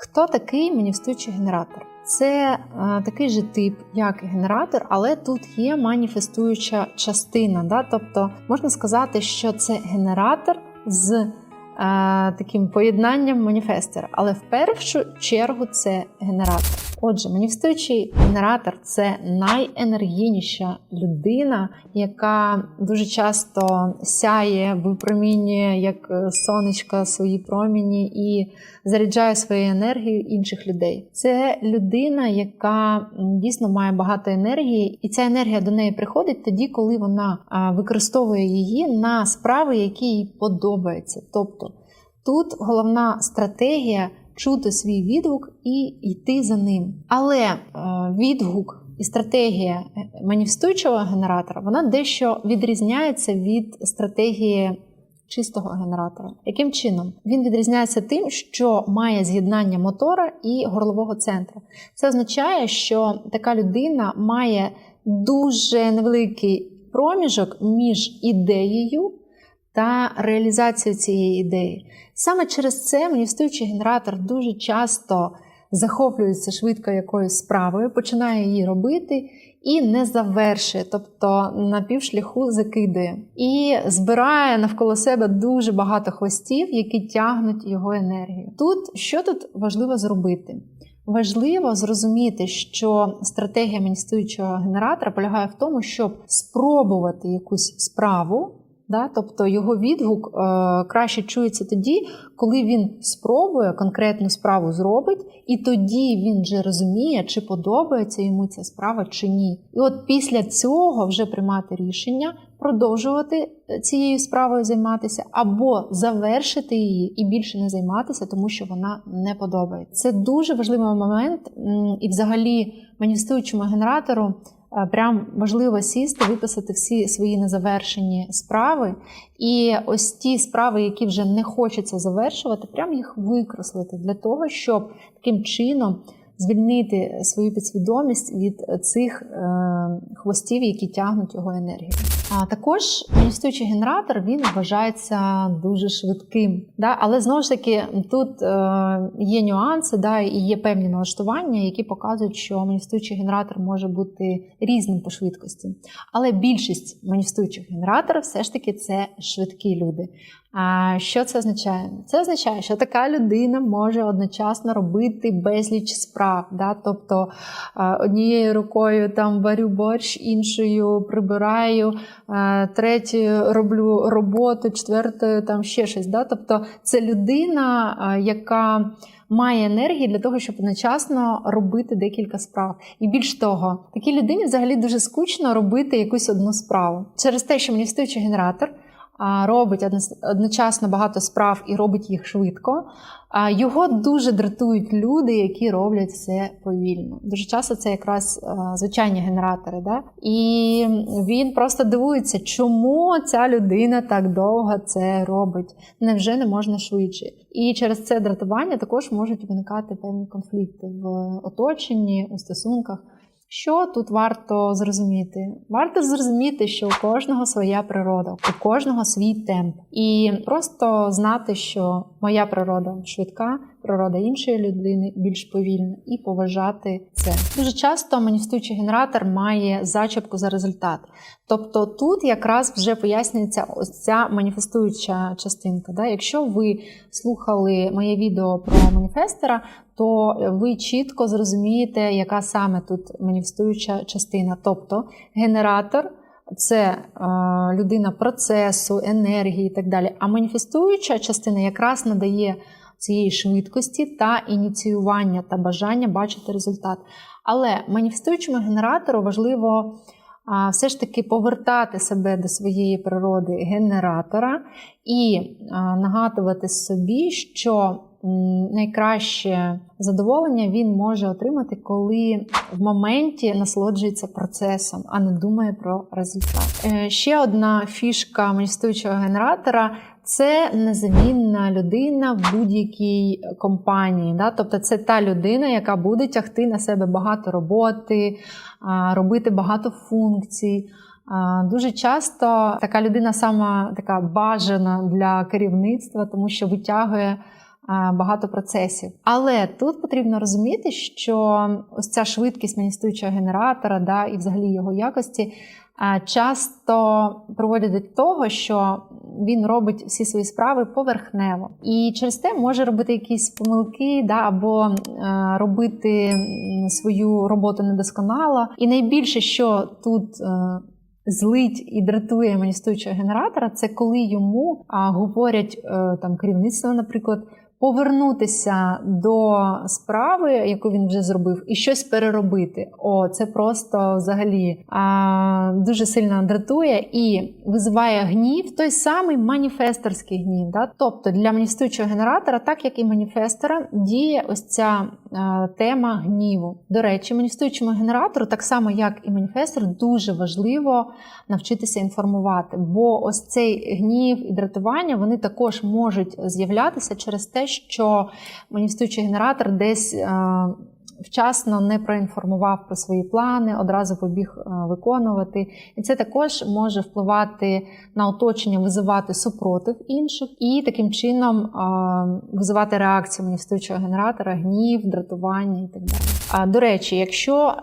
Хто такий маніфестуючий генератор? Це е, такий же тип, як генератор, але тут є маніфестуюча частина. Да? Тобто можна сказати, що це генератор з е, таким поєднанням маніфестера, але в першу чергу це генератор. Отже, маніфестуючий генератор це найенергійніша людина, яка дуже часто сяє, випромінює як е, сонечко свої проміні і заряджає своєю енергією інших людей. Це людина, яка дійсно має багато енергії, і ця енергія до неї приходить тоді, коли вона використовує її на справи, які їй подобаються. Тобто тут головна стратегія чути свій відгук і йти за ним. Але е, відгук і стратегія е, маніфестуючого генератора вона дещо відрізняється від стратегії чистого генератора. Яким чином? Він відрізняється тим, що має з'єднання мотора і горлового центру. Це означає, що така людина має дуже невеликий проміжок між ідеєю та реалізацією цієї ідеї. Саме через це маніфестуючий генератор дуже часто захоплюється швидко якоюсь справою, починає її робити і не завершує, тобто на півшляху закидує. І збирає навколо себе дуже багато хвостів, які тягнуть його енергію. Тут що тут важливо зробити? Важливо зрозуміти, що стратегія маніфестуючого генератора полягає в тому, щоб спробувати якусь справу. Да? Тобто його відгук е, краще чується тоді, коли він спробує конкретну справу зробить, і тоді він вже розуміє, чи подобається йому ця справа чи ні. І от після цього вже приймати рішення продовжувати цією справою займатися, або завершити її і більше не займатися, тому що вона не подобається. Це дуже важливий момент, і взагалі маніфестуючому генератору. Е, Прям важливо сісти, виписати всі свої незавершені справи, і ось ті справи, які вже не хочеться завершувати, прям їх викреслити для того, щоб таким чином звільнити свою підсвідомість від цих е, хвостів, які тягнуть його енергію. А також маніфестуючий генератор він вважається дуже швидким. Да? Але знову ж таки тут е, є нюанси, да, і є певні налаштування, які показують, що маніфестуючий генератор може бути різним по швидкості. Але більшість маніфестуючих генераторів все ж таки це швидкі люди. А що це означає? Це означає, що така людина може одночасно робити безліч справ. Да? Тобто однією рукою там варю борщ, іншою прибираю, а, третьою роблю роботу, четвертою там ще щось. Да? Тобто це людина, яка має енергії для того, щоб одночасно робити декілька справ. І більш того, такій людині взагалі дуже скучно робити якусь одну справу. Через те, що мені встаючий генератор робить одночасно багато справ і робить їх швидко. А його дуже дратують люди, які роблять все повільно. Дуже часто це якраз звичайні генератори. Да? І він просто дивується, чому ця людина так довго це робить. Невже не можна швидше? І через це дратування також можуть виникати певні конфлікти в оточенні, у стосунках. Що тут варто зрозуміти? Варто зрозуміти, що у кожного своя природа, у кожного свій темп, і просто знати, що моя природа швидка, природа іншої людини більш повільна, і поважати це. Дуже часто маніфестуючий генератор має зачіпку за результат. Тобто тут якраз вже пояснюється ось ця маніфестуюча частинка. Да? Якщо ви слухали моє відео про маніфестера, то ви чітко зрозумієте, яка саме тут маніфестуюча частина. Тобто генератор це людина процесу, енергії і так далі. А маніфестуюча частина якраз надає цієї швидкості та ініціювання та бажання бачити результат. Але маніфестуючому генератору важливо все ж таки повертати себе до своєї природи генератора і нагадувати собі, що найкраще задоволення він може отримати, коли в моменті насолоджується процесом, а не думає про результат. Е, Ще одна фішка маніфестуючого генератора. Це незамінна людина в будь-якій компанії. Да? Тобто це та людина, яка буде тягти на себе багато роботи, робити багато функцій. Дуже часто така людина сама така бажана для керівництва, тому що витягує багато процесів. Але тут потрібно розуміти, що ось ця швидкість маніфестуючого генератора, да, і взагалі його якості. Часто приводять до того, що він робить всі свої справи поверхнево, і через те може робити якісь помилки, да, або е, робити свою роботу недосконало. І найбільше, що тут е, злить і дратує маністуючого генератора, це коли йому а, говорять е, там керівництво, наприклад. Повернутися до справи, яку він вже зробив, і щось переробити. О, це просто взагалі а, дуже сильно дратує і визиває гнів, той самий маніфесторський гнів. Да? Тобто для маніфестуючого генератора, так як і маніфестора, діє ось ця а, тема гніву. До речі, маніфестуючому генератору, так само як і маніфестор, дуже важливо навчитися інформувати, бо ось цей гнів і дратування вони також можуть з'являтися через те, що маніфестуючий генератор десь е, вчасно не проінформував про свої плани, одразу побіг е, виконувати. І це також може впливати на оточення, визивати супротив інших і таким чином е, визивати реакцію маніфестуючого генератора, гнів, дратування і так далі. До речі, якщо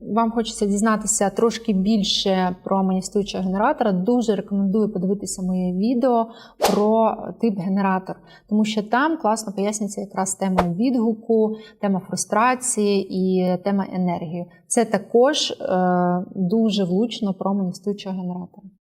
вам хочеться дізнатися трошки більше про маніфестуючого генератора, дуже рекомендую подивитися моє відео про тип генератор, тому що там класно пояснюється якраз тема відгуку, тема фрустрації і тема енергії. Це також е, дуже влучно про маніфестуючого генератора.